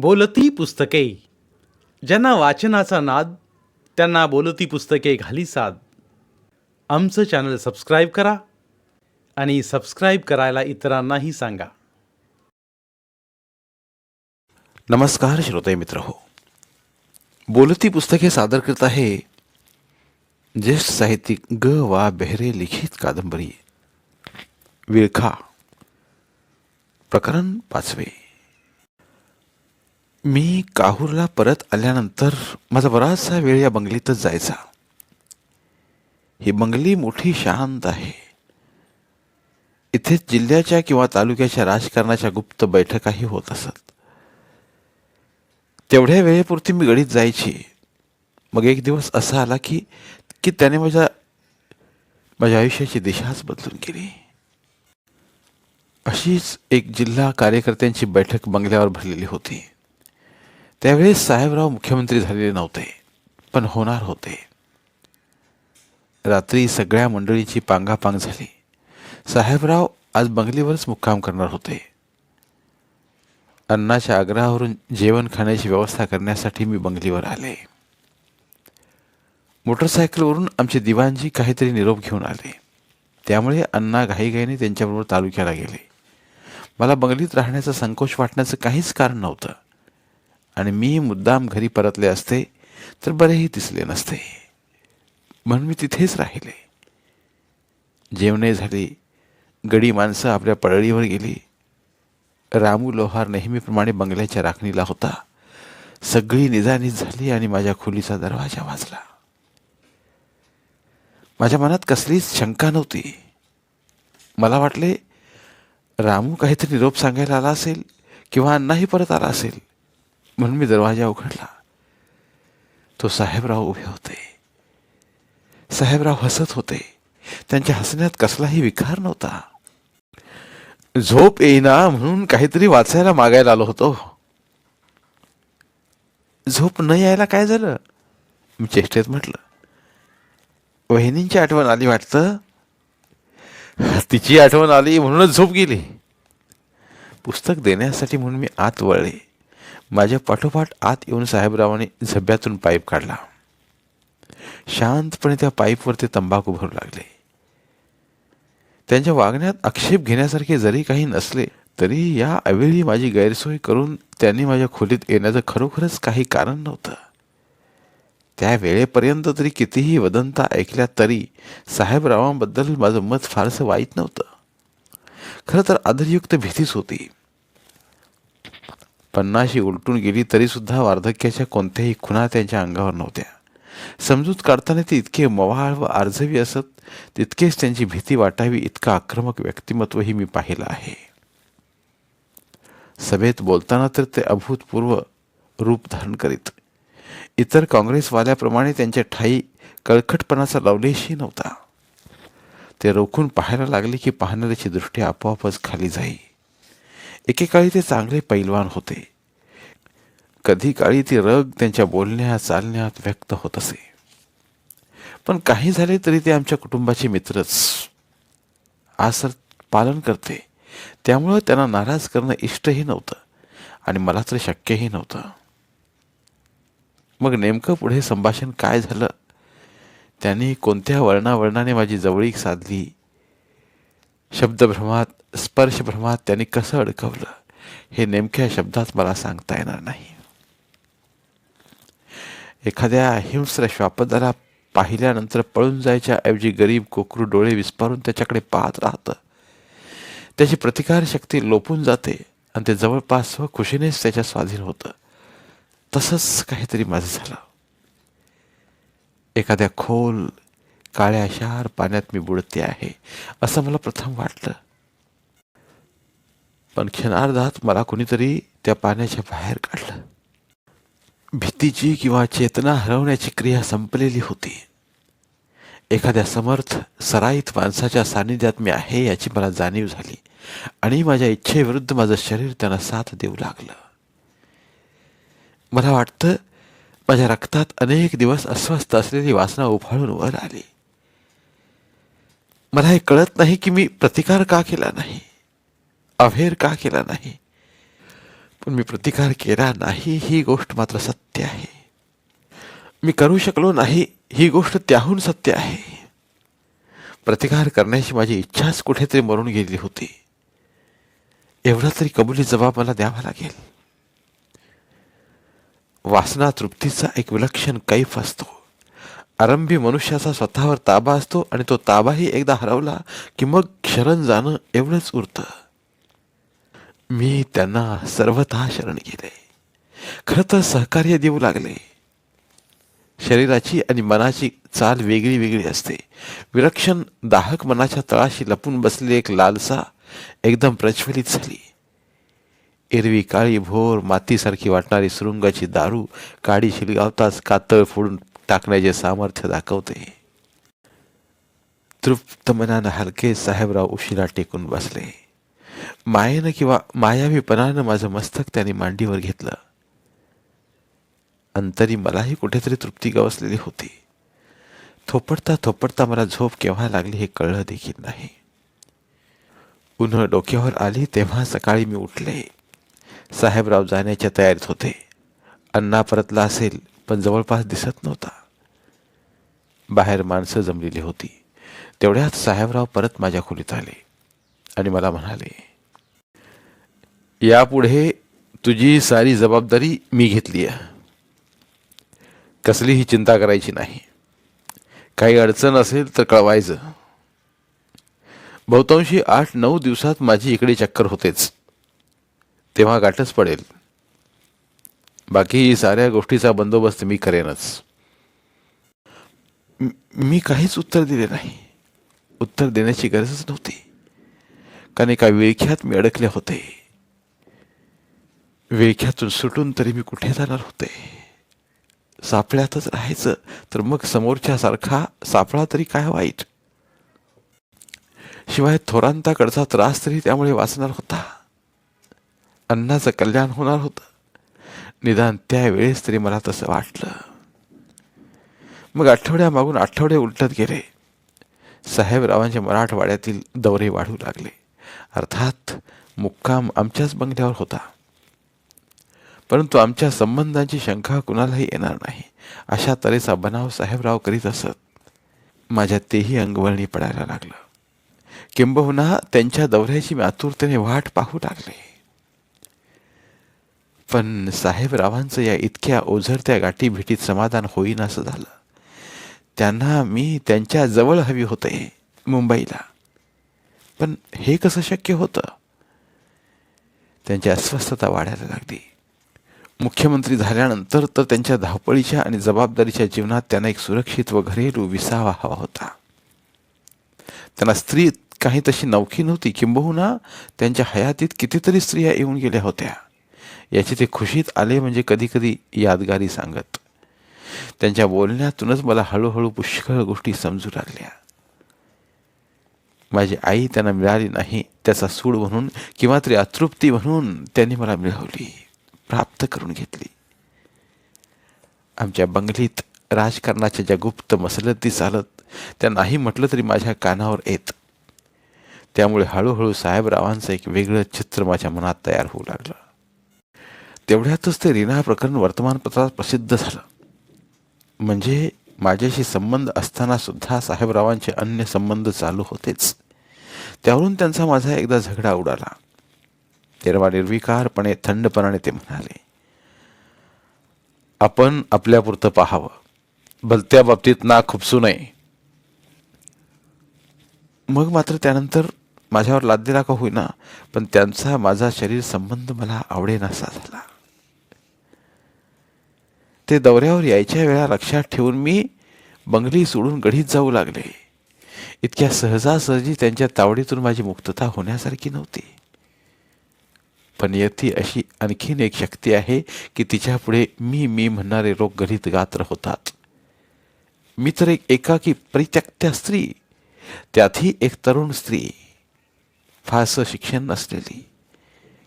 बोलती पुस्तके. ज्यांना वाचनाचा नाद त्यांना बोलती पुस्तके घाली साद. आमचं चॅनल सबस्क्राईब करा आणि सबस्क्राईब करायला इतरांनाही सांगा. नमस्कार श्रोते मित्र हो. बोलती पुस्तके सादर करत आहे ज्येष्ठ साहित्यिक ग वा बेहरे लिखित कादंबरी. विळखा. प्रकरण पाचवे. मी काहूरला परत आल्यानंतर माझा बराचसा वेळ या बंगलीतच जायचा. ही बंगली मोठी शांत आहे. इथेच जिल्ह्याच्या किंवा तालुक्याच्या राजकारणाच्या गुप्त बैठकाही होत असत. तेवढ्या वेळेपुरती मी गडीत जायची. मग एक दिवस असा आला की की त्याने माझ्या माझ्या आयुष्याची दिशाच बदलून गेली अशीच एक जिल्हा कार्यकर्त्यांची बैठक बंगल्यावर भरलेली होती. त्यावेळेस साहेबराव मुख्यमंत्री झालेले नव्हते पण होणार होते. रात्री सगळ्या मंडळीची पांगापांग झाली. साहेबराव आज बंगलीवरच मुक्काम करणार होते. अन्नाच्या आग्रहावरून जेवण खाण्याची व्यवस्था करण्यासाठी मी बंगलीवर आले. मोटरसायकलवरून आमचे दिवाणजी काहीतरी निरोप घेऊन आले. त्यामुळे अण्णा घाईघाईने त्यांच्याबरोबर तालुक्याला गेले. मला बंगलीत राहण्याचा संकोच वाटण्याचं काहीच कारण नव्हतं. आणि मी मुद्दाम घरी परतले असते तर बरेही दिसले नसते. म्हणून मी तिथेच राहिले. जेवणे झाली. गडी माणसं आपल्या पळळीवर गेली. रामू लोहार नेहमीप्रमाणे बंगल्याच्या राखणीला होता. सगळी निजानीज झाली आणि माझ्या खोलीचा दरवाजा वाजला. माझ्या मनात कसलीच शंका नव्हती. मला वाटले रामू काहीतरी निरोप सांगायला आला असेल किंवा अण्णाही परत आला असेल. म्हणून मी दरवाजा उघडला. तो साहेबराव उभे होते. साहेबराव हसत होते. त्यांच्या हसण्यात कसलाही विकार नव्हता. झोप येईना म्हणून काहीतरी वाचायला मागायला आलो होतो. झोप न यायला काय झालं? मी चेष्टेत म्हटलं. वहिनींची आठवण आली वाटतं? तिची आठवण आली म्हणूनच झोप गेली. पुस्तक देण्यासाठी म्हणून मी आत वळले. माझ्या पाठोपाठ आत येऊन साहेबरावाने झब्यातून पाईप काढला. शांतपणे त्या पाईपवर ते तंबाखू भरू लागले. त्यांच्या वागण्यात आक्षेप घेण्यासारखे जरी काही नसले तरी या अवेळी माझी गैरसोय करून त्यांनी माझ्या खोलीत येण्याचं खरोखरच काही कारण नव्हतं. त्या वेळेपर्यंत तरी कितीही वदंता ऐकल्या तरी साहेबरावांबद्दल माझं मत फारसं वाईट नव्हतं. खरं तर आदरयुक्त भीतीच होती. पन्नाशी उलटून गेली तरीसुद्धा वार्धक्याच्या कोणत्याही खुणा त्यांच्या अंगावर नव्हत्या. समजूत काढताना ते इतके मवाळ व आर्जवी असत तितकेच त्यांची भीती वाटावी इतकं आक्रमक व्यक्तिमत्वही मी पाहिलं आहे. सभेत बोलताना तर ते अभूतपूर्व रूप धारण करीत. इतर काँग्रेसवाल्याप्रमाणे त्यांच्या ठाई कळखटपणाचा लवलेशही नव्हता. ते रोखून पाहायला लागले की पाहणाऱ्याची दृष्टी आपोआपच खाली जाई. एकेकाळी ते चांगले पैलवान होते. कधी काळी ती रग त्यांच्या बोलण्यात चालण्यात व्यक्त होत असे. पण काही झाले तरी ते आमच्या कुटुंबाचे मित्रच. आसर पालन करते. त्यामुळं त्यांना नाराज करणं इष्टही नव्हतं आणि मला तर शक्यही नव्हतं. मग नेमकं पुढे संभाषण काय झालं? त्यांनी कोणत्या वर्णावर्णाने माझी जवळीक साधली? शब्दभ्रमात स्पर्शभ्रमात त्यांनी कसं अडकवलं हे नेमक्या शब्दात मला सांगता येणार नाही. एखाद्या हिंस्र श्वापदाला पाहिल्यानंतर पळून जायच्या ऐवजी गरीब कोकरू डोळे विस्पारून त्याच्याकडे पाहत राहतं. त्याची प्रतिकार शक्ती लोपून जाते आणि ते जवळपास व खुशीनेच त्याच्या स्वाधीन होतं. तसंच काहीतरी माझं झालं. एखाद्या खोल काळ्या शार पाण्यात मी बुडते आहे असं मला प्रथम वाटलं. पण क्षणार्धात मला कुणीतरी त्या पाण्याच्या बाहेर काढलं. भीतीची किंवा चेतना हरवण्याची क्रिया संपलेली होती. एखाद्या समर्थ सराईत माणसाच्या सानिध्यात मी आहे याची मला जाणीव झाली आणि माझ्या इच्छेविरुद्ध माझं शरीर त्यांना साथ देऊ लागलं. मला वाटतं माझ्या रक्तात अनेक दिवस अस्वस्थ असलेली वासना उफाळून वर आली. मला हे कळत नाही की मी प्रतिकार का केला नाही. अभेर का केला नाही? पण मी प्रतिकार केला नाही ही गोष्ट मात्र सत्य आहे. मी करू शकलो नाही ही गोष्ट त्याहून सत्य आहे. प्रतिकार करण्याची माझी इच्छाच कुठेतरी मरून गेली होती. एवढा तरी कबुली जबाब मला द्यावा लागेल. वासना तृप्तीचा एक विलक्षण कैफ असतो. आरंभी मनुष्याचा स्वतःवर ताबा असतो आणि तो ताबाही एकदा हरवला की मग शरण जाणं एवढंच उरतं. मी त्यांना सर्वथा शरण गेले. खरं तर सहकार्य देऊ लागले. शरीराची आणि मनाची चाल वेगळी वेगळी असते. विलक्षण दाहक मनाच्या तळाशी लपून बसलेली एक लालसा एकदम प्रज्वलित झाली. एरवी काळी भोर मातीसारखी वाटणारी सुरुंगाची दारू काडी शिलगावताच कातळ फोडून टाकण्याचे सामर्थ्य दाखवते. तृप्त मनानं हलके साहेबराव उशिरा टेकून बसले. मायेनं किंवा मायावीपणानं माझं मस्तक त्याने मांडीवर घेतलं. अंतरी मलाही कुठेतरी तृप्ती गवसलेली होती. थोपडता थोपडता मला झोप केव्हा लागली हे कळलं देखील नाही. उन्हं डोक्यावर आली तेव्हा सकाळी मी उठले. साहेबराव जाण्याच्या तयारीत होते. अण्णा परतला असेल पण जवळपास दिसत नव्हता. बाहेर माणसं जमलेली होती. तेवढ्यात साहेबराव परत माझ्या खोलीत आले आणि मला म्हणाले यापुढे तुझी सारी जबाबदारी मी घेतली आहे. कसलीही चिंता करायची नाही. काही अडचण असेल तर कळवायचं. बहुतांशी आठ नऊ दिवसात माझी इकडे चक्कर होतेच. तेव्हा गाठच पडेल. बाकी साऱ्या गोष्टीचा बंदोबस्त मी करेनच. मी काहीच उत्तर दिले नाही. उत्तर देण्याची गरजच नव्हती. कारण एका विळख्यात मी अडकले होते. वेख्यातून सुटून तरी मी कुठे जाणार होते? सापळ्यातच राहायचं तर मग समोरच्यासारखा सापळा तरी काय वाईट शिवाय थोरांताकडचा त्रास तरी त्यामुळे वाचणार होता. अन्नाचं कल्याण होणार होतं. निदान त्यावेळेस तरी मला तसं वाटलं. मग आठवड्यामागून आठवडे उलटत गेले. साहेबरावांच्या मराठवाड्यातील दौरे वाढू लागले. अर्थात मुक्काम आमच्याच बंगल्यावर होता. परंतु आमच्या संबंधांची शंका कुणालाही येणार नाही. अशा तऱ्हेचा बनाव साहेबराव करीत असत. माझ्या तेही अंगवळणी पडायला लागलं. किंबहुना त्यांच्या दौऱ्याची मी आतुरतेने वाट पाहू लागले. पण साहेबरावांचं या इतक्या ओझरत्या गाठी भेटीत समाधान होईन असं झालं. त्यांना मी त्यांच्या जवळ हवी होते मुंबईला. पण हे कसं शक्य होतं? त्यांची अस्वस्थता वाढायला लागली. मुख्यमंत्री झाल्यानंतर तर त्यांच्या धावपळीच्या आणि जबाबदारीच्या जीवनात त्यांना एक सुरक्षित व घरेलू विसावा हवा होता. त्यांना स्त्री काही तशी नौकी नव्हती. किंबहुना त्यांच्या हयातीत कितीतरी स्त्रिया येऊन गेल्या होत्या. याची ते खुशीत आले म्हणजे कधीकधी यादगारी सांगत. त्यांच्या बोलण्यातूनच मला हळूहळू पुष्कळ गोष्टी समजू लागल्या. माझी आई त्यांना मिळाली नाही त्याचा सूड म्हणून किंवा तरी अतृप्ती म्हणून त्यांनी मला मिळवली. प्राप्त करून घेतली. आमच्या बंगलीत राजकारणाच्या ज्या गुप्त मसलती चालत त्या नाही म्हटलं तरी माझ्या कानावर येत. त्यामुळे हळूहळू साहेबरावांचं एक वेगळं चित्र माझ्या मनात तयार होऊ लागलं. तेवढ्यातच ते रीना प्रकरण वर्तमानपत्रात प्रसिद्ध झालं. म्हणजे माझ्याशी संबंध असताना सुद्धा साहेबरावांचे अन्य संबंध चालू होतेच. त्यावरून त्यांचा माझा एकदा झगडा उडाला. तेरवा निर्विकारपणे थंडपणाने ते म्हणाले आपण आपल्यापुरतं पाहावं. भलत्या बाबतीत ना खुपसू नये मग मात्र त्यानंतर माझ्यावर लादलेला का होईना पण त्यांचा माझा शरीर संबंध मला आवडेनासा झाला. ते दौऱ्यावर यायच्या वेळा लक्षात ठेवून मी बंगली सोडून गढीत जाऊ लागले. इतक्या सहजासहजी त्यांच्या तावडीतून माझी मुक्तता होण्यासारखी नव्हती. पण यती अशी आणखीन एक शक्ती आहे की तिच्यापुढे मी मी म्हणणारे रोग गणित गात्र होतात. मी तर एक एकाकी परित्यक्त्या स्त्री त्यातही एक तरुण स्त्री फारसं शिक्षण नसलेली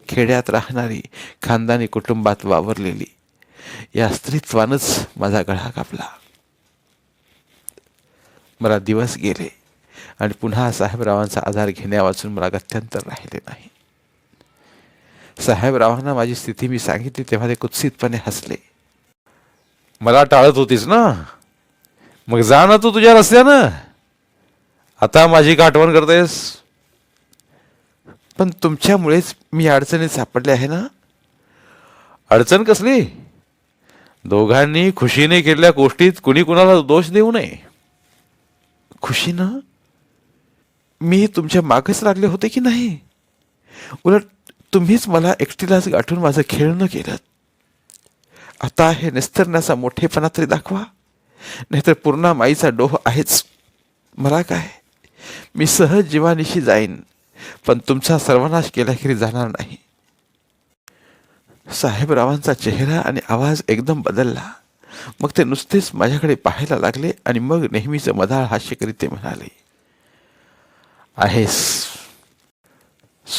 खेड्यात राहणारी खानदानी कुटुंबात वावरलेली या स्त्रीत्वानंच माझा गळा कापला. मला दिवस गेले आणि पुन्हा साहेबरावांचा आधार घेण्यावाचून मला गत्यंतर राहिले नाही. साहेबरावांना माझी स्थिती मी सांगितली तेव्हा ते कुत्सितपणे हसले. मला टाळत होतीस ना? मग जा ना तू तुझ्या रस्त्यानं. आता माझी का आठवण करतेस. पण तुमच्यामुळेच मी अडचणीत सापडले आहे ना? अडचण कसली? दोघांनी खुशीने केलेल्या गोष्टीत कुणी कुणाला दोष देऊ नये. खुशीनं मी तुमच्या मागच लागले होते की नाही? उलट तुम्हीच मला एकटीलाच गाठून माझं खेळणं केलं. आता हे निस्तरण्याचा मोठेपणा तरी दाखवा. नाहीतर पूर्णा माईचा डोह आहेच. मला काय? मी सहज जीवानिशी जाईन पण तुमचा सर्वनाश केल्याखेरी जाणार नाही. साहेबरावांचा चेहरा आणि आवाज एकदम बदलला. मग ते नुसतेच माझ्याकडे पाहायला लागले आणि मग नेहमीचं मधाळ हास्य करीत ते म्हणाले आहेस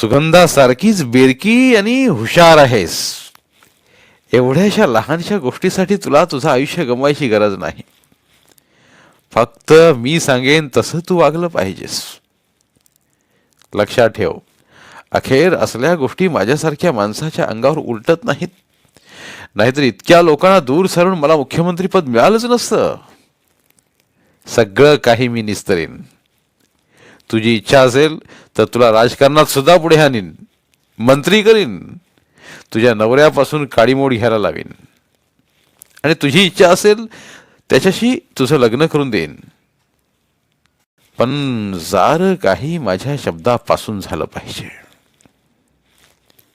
सुगंधासारखीच बेरकी आणि हुशार आहेस. एवढ्याशा लहानशा गोष्टीसाठी तुला तुझं आयुष्य गमवायची गरज नाही. फक्त मी सांगेन तसं तू वागलं पाहिजेस. लक्षात ठेव अखेर असल्या गोष्टी माझ्यासारख्या माणसाच्या अंगावर उलटत नाहीत. नाहीतर इतक्या लोकांना दूर सारून मला मुख्यमंत्रीपद मिळालंच नसतं. सगळं काही मी निस्तरेन. तुझी इच्छा असेल तर तुला राजकारणात सुद्धा पुढे आणीन. मंत्री करीन. तुझ्या नवऱ्यापासून काडीमोड घ्यायला लावीन. आणि तुझी इच्छा असेल त्याच्याशी तुझं लग्न करून देईन. पण जार काही माझ्या शब्दापासून झालं पाहिजे.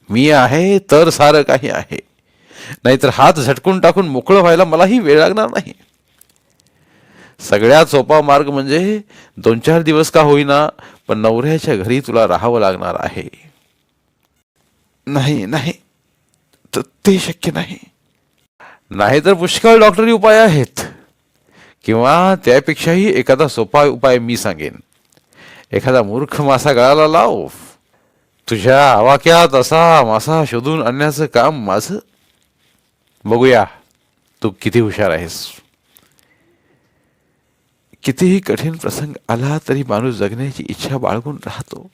मी आहे तर सारं काही आहे. नाहीतर हात झटकून टाकून मोकळं व्हायला मलाही वेळ लागणार नाही. सगळ्यात सोपा मार्ग म्हणजे दोन चार दिवस का होईना पण नवऱ्याच्या घरी तुला राहावं लागणार आहे. नाही नाही. त- ते शक्य नाही. नाहीतर पुष्कळ डॉक्टरी उपाय आहेत. किंवा त्यापेक्षाही एखादा सोपा उपाय मी सांगेन. एखादा मूर्ख मासा गळाला लाव. तुझ्या आवाक्यात असा मासा शोधून आणण्याचं काम माझं. बघूया तू किती हुशार आहेस. कितीही कठीण प्रसंग आला तरी माणूस जगण्याची इच्छा बाळगून राहतो.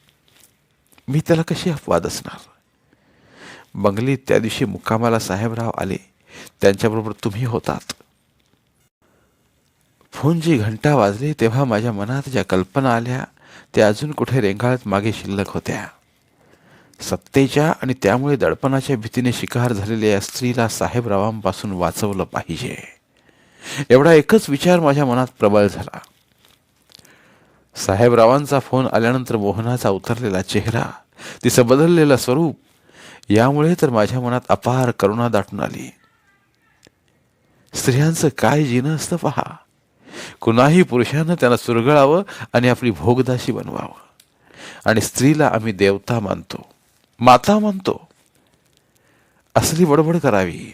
मी त्याला कशी अपवाद असणार? बंगलीत त्या दिवशी मुक्कामाला साहेबराव आले. त्यांच्याबरोबर तुम्ही होतात. फोनची घंटा वाजली तेव्हा माझ्या मनात ज्या कल्पना आल्या त्या अजून कुठे रेंगाळत मागे शिल्लक होत्या. सत्तेच्या आणि त्यामुळे दडपणाच्या भीतीने शिकार झालेल्या या स्त्रीला साहेबरावांपासून वाचवलं पाहिजे. एवढा एकच विचार माझ्या मनात प्रबळ झाला. साहेबरावांचा फोन आल्यानंतर मोहनाचा उतरलेला चेहरा तिचं बदललेलं स्वरूप यामुळे तर माझ्या मनात अपार करुणा दाटून आली. स्त्रियांचं काय जीनं असतं पहा. कुणाही पुरुषानं त्यांना चुरगळावं आणि आपली भोगदाशी बनवावं. आणि स्त्रीला आम्ही देवता मानतो माता मानतो. असली बडबड करावी.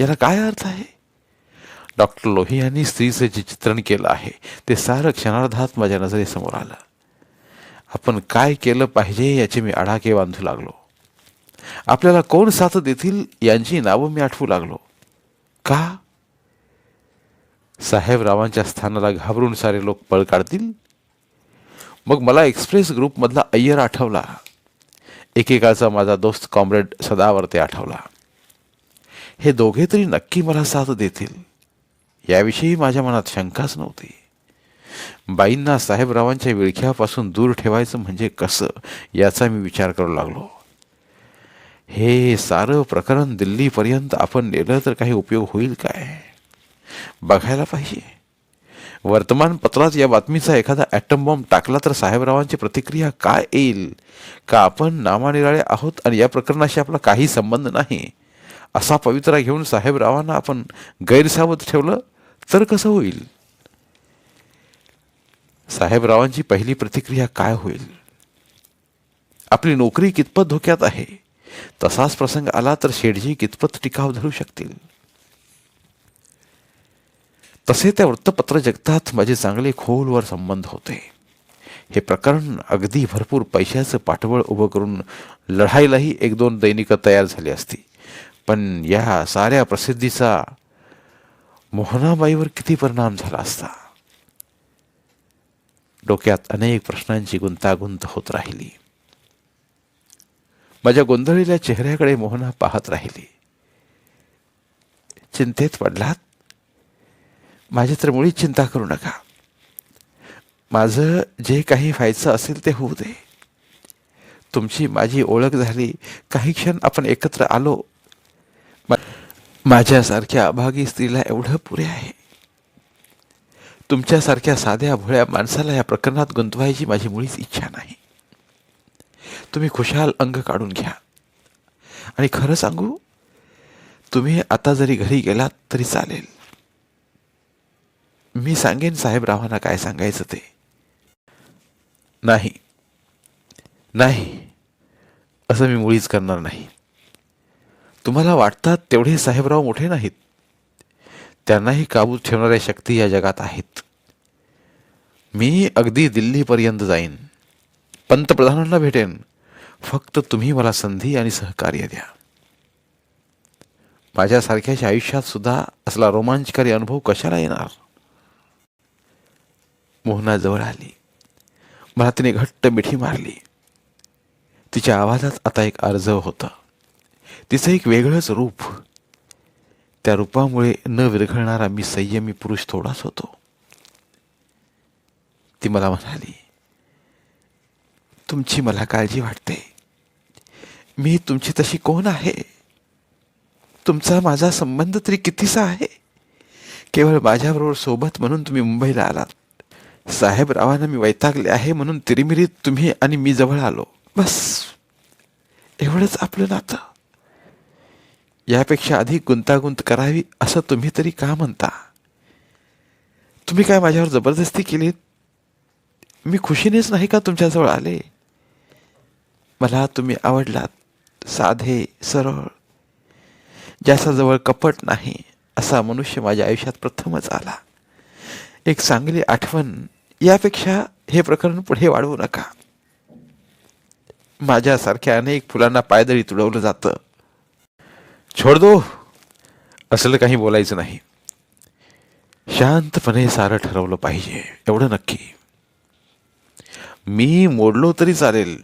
याला काय अर्थ आहे? डॉक्टर लोही यांनी स्त्रीचं जे चित्रण केलं आहे ते सारं क्षणार्धात माझ्या नजरेसमोर आलं. आपण काय केलं पाहिजे याचे मी आढाके बांधू लागलो. आपल्याला कोण साथ देतील यांची नावं मी आठवू लागलो. का? साहेबरावांच्या स्थानाला घाबरून सारे लोक पळ काढतील? मग मला एक्सप्रेस ग्रुपमधला अय्यर आठवला. एकेकाळचा माझा दोस्त कॉम्रेड सदावर्ते आठवला. हे दोघे तरी नक्की मला साथ देतील. याविषयी माझ्या मनात शंकाच नव्हती. बाईंना साहेबरावांच्या विळख्यापासून दूर ठेवायचं म्हणजे कसं याचा मी विचार करू लागलो. हे सारं प्रकरण दिल्लीपर्यंत आपण नेलं तर काही उपयोग होईल काय? बघायला पाहिजे. वर्तमानपत्रात या बातमीचा एखादा ॲटम बॉम्ब टाकला तर साहेबरावांची प्रतिक्रिया काय येईल? का आपण नामानिराळे आहोत आणि या प्रकरणाशी आपला काही संबंध नाही? असा पवित्रा घेऊन साहेबरावांना आपण गैरसावध ठेवलं? तर कसं होईल? साहेबरावांची पहिली प्रतिक्रिया काय होईल? आपली नोकरी कितपत धोक्यात आहे? तसाच प्रसंग आला तर शेठजी कितपत टिकाव धरू शकतील? तसे त्या वृत्तपत्र जगतात माझे चांगले खोलवर संबंध होते. हे प्रकरण अगदी भरपूर पैशाचं पाठबळ उभं करून लढाईलाही एक दोन दैनिकं तयार झाली असती. पण या साऱ्या प्रसिद्धीचा मोहनाबाईवर किती परिणाम झाला असता? डोक्यात अनेक प्रश्नांची गुंतागुंत होत राहिली. माझ्या गोंधळलेल्या चेहऱ्याकडे मोहना पाहत राहिली. चिंतेत पडलात? माझी तर मुळीच चिंता करू नका. माझं जे काही व्हायचं असेल ते होऊ दे. तुमची माझी ओळख झाली. काही क्षण आपण एकत्र आलो माझ्यासारख्या अभागी स्त्रीला एवढं पुरे आहे. तुमच्यासारख्या साध्या भोळ्या माणसाला या प्रकरणात गुंतवायची माझी मुळीच इच्छा नाही. तुम्ही खुशाल अंग काढून घ्या. आणि खरं सांगू तुम्ही आता जरी घरी गेलात तरी चालेल. मी सांगेन साहेबरावांना काय सांगायचं ते. नाही. नाही. असं मी मुळीच करणार नाही. तुम्हाला वाटतात तेवढे साहेबराव मोठे नाहीत. त्यांनाही काबूत ठेवणाऱ्या शक्ती या जगात आहेत. मी अगदी दिल्लीपर्यंत जाईन. पंतप्रधानांना भेटेन. फक्त तुम्ही मला संधी आणि सहकार्य द्या. माझ्यासारख्याच्या आयुष्यात सुद्धा असला रोमांचकारी अनुभव कशाला येणार? मोहनाजवळ आली. मला तिने घट्ट मिठी मारली. तिच्या आवाजात आता एक अर्जव होतं. तिचं एक वेगळंच रूप. त्या रूपामुळे न विरघळणारा मी संयमी पुरुष थोडाच होतो. ती मला म्हणाली तुमची मला काळजी वाटते. मी तुमची तशी कोण आहे? तुमचा माझा संबंध तरी कितीसा आहे? केवळ माझ्याबरोबर सोबत म्हणून तुम्ही मुंबईला आलात. साहेबरावांना मी वैतागले आहे म्हणून तिरिमिरीत तुम्ही आणि मी जवळ आलो. बस. एवढंच आपलं नातं. यापेक्षा अधिक गुंतागुंत करावी असं तुम्ही तरी का म्हणता? तुम्ही काय माझ्यावर जबरदस्ती केलीत? मी खुशीनेच नाही का तुमच्याजवळ आले? मला तुम्ही आवडलात साधे सरळ ज्याच्याजवळ कपट नाही असा मनुष्य माझ्या आयुष्यात प्रथमच आला. एक चांगली आठवण यापेक्षा हे प्रकरण पुढे वाढवू नका. माझ्यासारख्या अनेक फुलांना पायदळी तुडवलं जातं. छोड दो. असलं काही बोलायचं नाही. शांतपणे सारं ठरवलं पाहिजे. एवढं नक्की. मी मोडलो तरी चालेल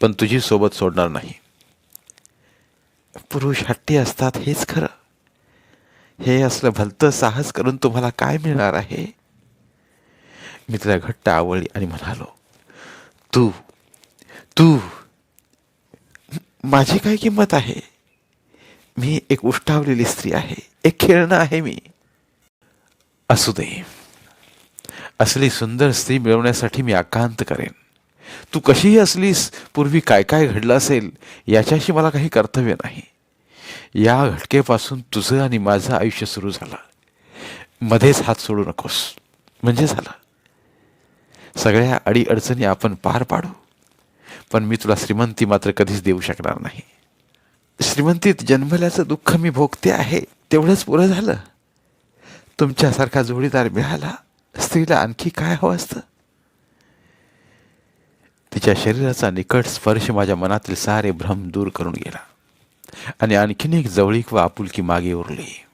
पण तुझी सोबत सोडणार नाही. पुरुष हट्टी असतात हेच खरं. हे असलं भलतं साहस करून तुम्हाला काय मिळणार आहे? मी तिला घट्ट आवळली आणि म्हणालो तू तू माझी काय किंमत आहे? मी एक उष्टावलेली स्त्री आहे एक खेळणं आहे मी. असू दे. असली सुंदर स्त्री मिळवण्यासाठी मी आकांत करेन. तू कशीही असलीस पूर्वी काय काय घडलं असेल याच्याशी मला काही कर्तव्य नाही. या घटकेपासून तुझं आणि माझं आयुष्य सुरू झालं. मध्येच हात सोडू नकोस. म्हणजे झालं. सगळ्या अडीअडचणी आपण पार पाडू. पण मी तुला श्रीमंती मात्र कधीच देऊ शकणार नाही. श्रीमंतीत जन्मल्याचं दुःख मी भोगते आहे तेवढंच पुरं झालं. तुमच्यासारखा जोडीदार मिळाला स्त्रीला आणखी काय हवं असतं? तिच्या शरीराचा निकट स्पर्श माझ्या मनातील सारे भ्रम दूर करून गेला आणि आणखीन एक जवळीक व आपुलकी मागे उरली.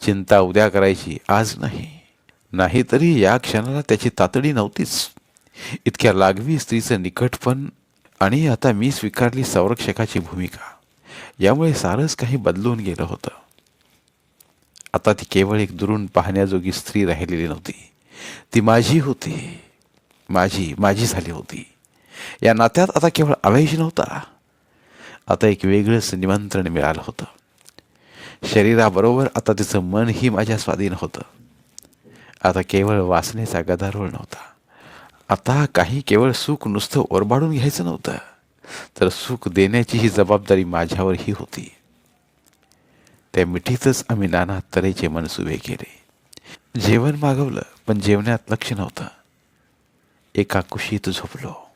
चिंता उद्या करायची आज नाही नाहीतरी या क्षणाला त्याची तातडी नव्हतीच. इतक्या लागवी स्त्रीचं निकटपण आणि आता मी स्वीकारली संरक्षकाची भूमिका. यामुळे सारंच काही बदलून गेलं होतं. आता ती केवळ एक दुरून पाहण्याजोगी स्त्री राहिलेली नव्हती. ती माझी होती. माझी माझी झाली होती. या नात्यात आता केवळ आवेश नव्हता. आता एक वेगळंच निमंत्रण मिळालं होतं. शरीराबरोबर आता तिचं मनही माझ्या स्वाधीन होतं. आता केवळ वासनेचा गदारोळ नव्हता. आता काही केवळ सुख नुसतं ओरबाडून घ्यायचं नव्हतं तर सुख देण्याची ही जबाबदारी माझ्यावरही होती. त्या मिठीतच आम्ही नाना तऱ्हेचे मनसुबे केले. जेवण मागवलं पण जेवणात लक्ष नव्हतं. एका कुशीत झोपलो.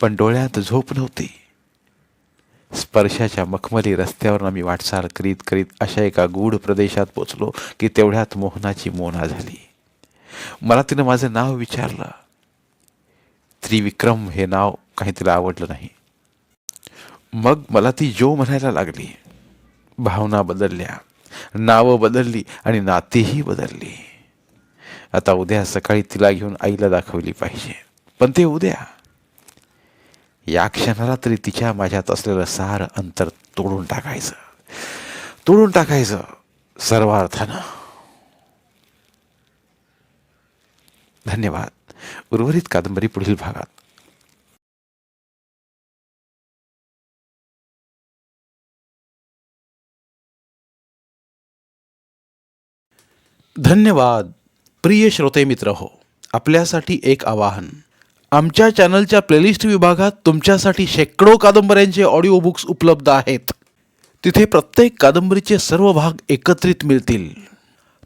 पण डोळ्यात झोप नव्हती. स्पर्शाच्या मखमली रस्त्यावर आम्ही वाटचाल करीत करीत अशा एका गूढ प्रदेशात पोचलो की तेवढ्यात मोहनाची मोना झाली. मला तिनं माझं नाव विचारलं. त्रिविक्रम हे नाव काही तिला आवडलं नाही. मग मला ती जो म्हणायला लागली. भावना बदलल्या. नावं बदलली आणि नातीही बदलली. आता उद्या सकाळी तिला घेऊन आईला दाखवली पाहिजे. पण ते उद्या. या क्षणाला तरी तिच्या माझ्यात असलेलं सार अंतर तोडून टाकायचं. तोडून टाकायचं. सर्वार्थानं. धन्यवाद. उर्वरित कादंबरी पुढील भागात. धन्यवाद. प्रिय श्रोते मित्र हो आपल्यासाठी एक आवाहन. आमच्या चॅनलच्या प्लेलिस्ट विभागात तुमच्यासाठी शेकडो कादंबऱ्यांचे ऑडिओ बुक्स उपलब्ध आहेत. तिथे प्रत्येक कादंबरीचे सर्व भाग एकत्रित मिळतील.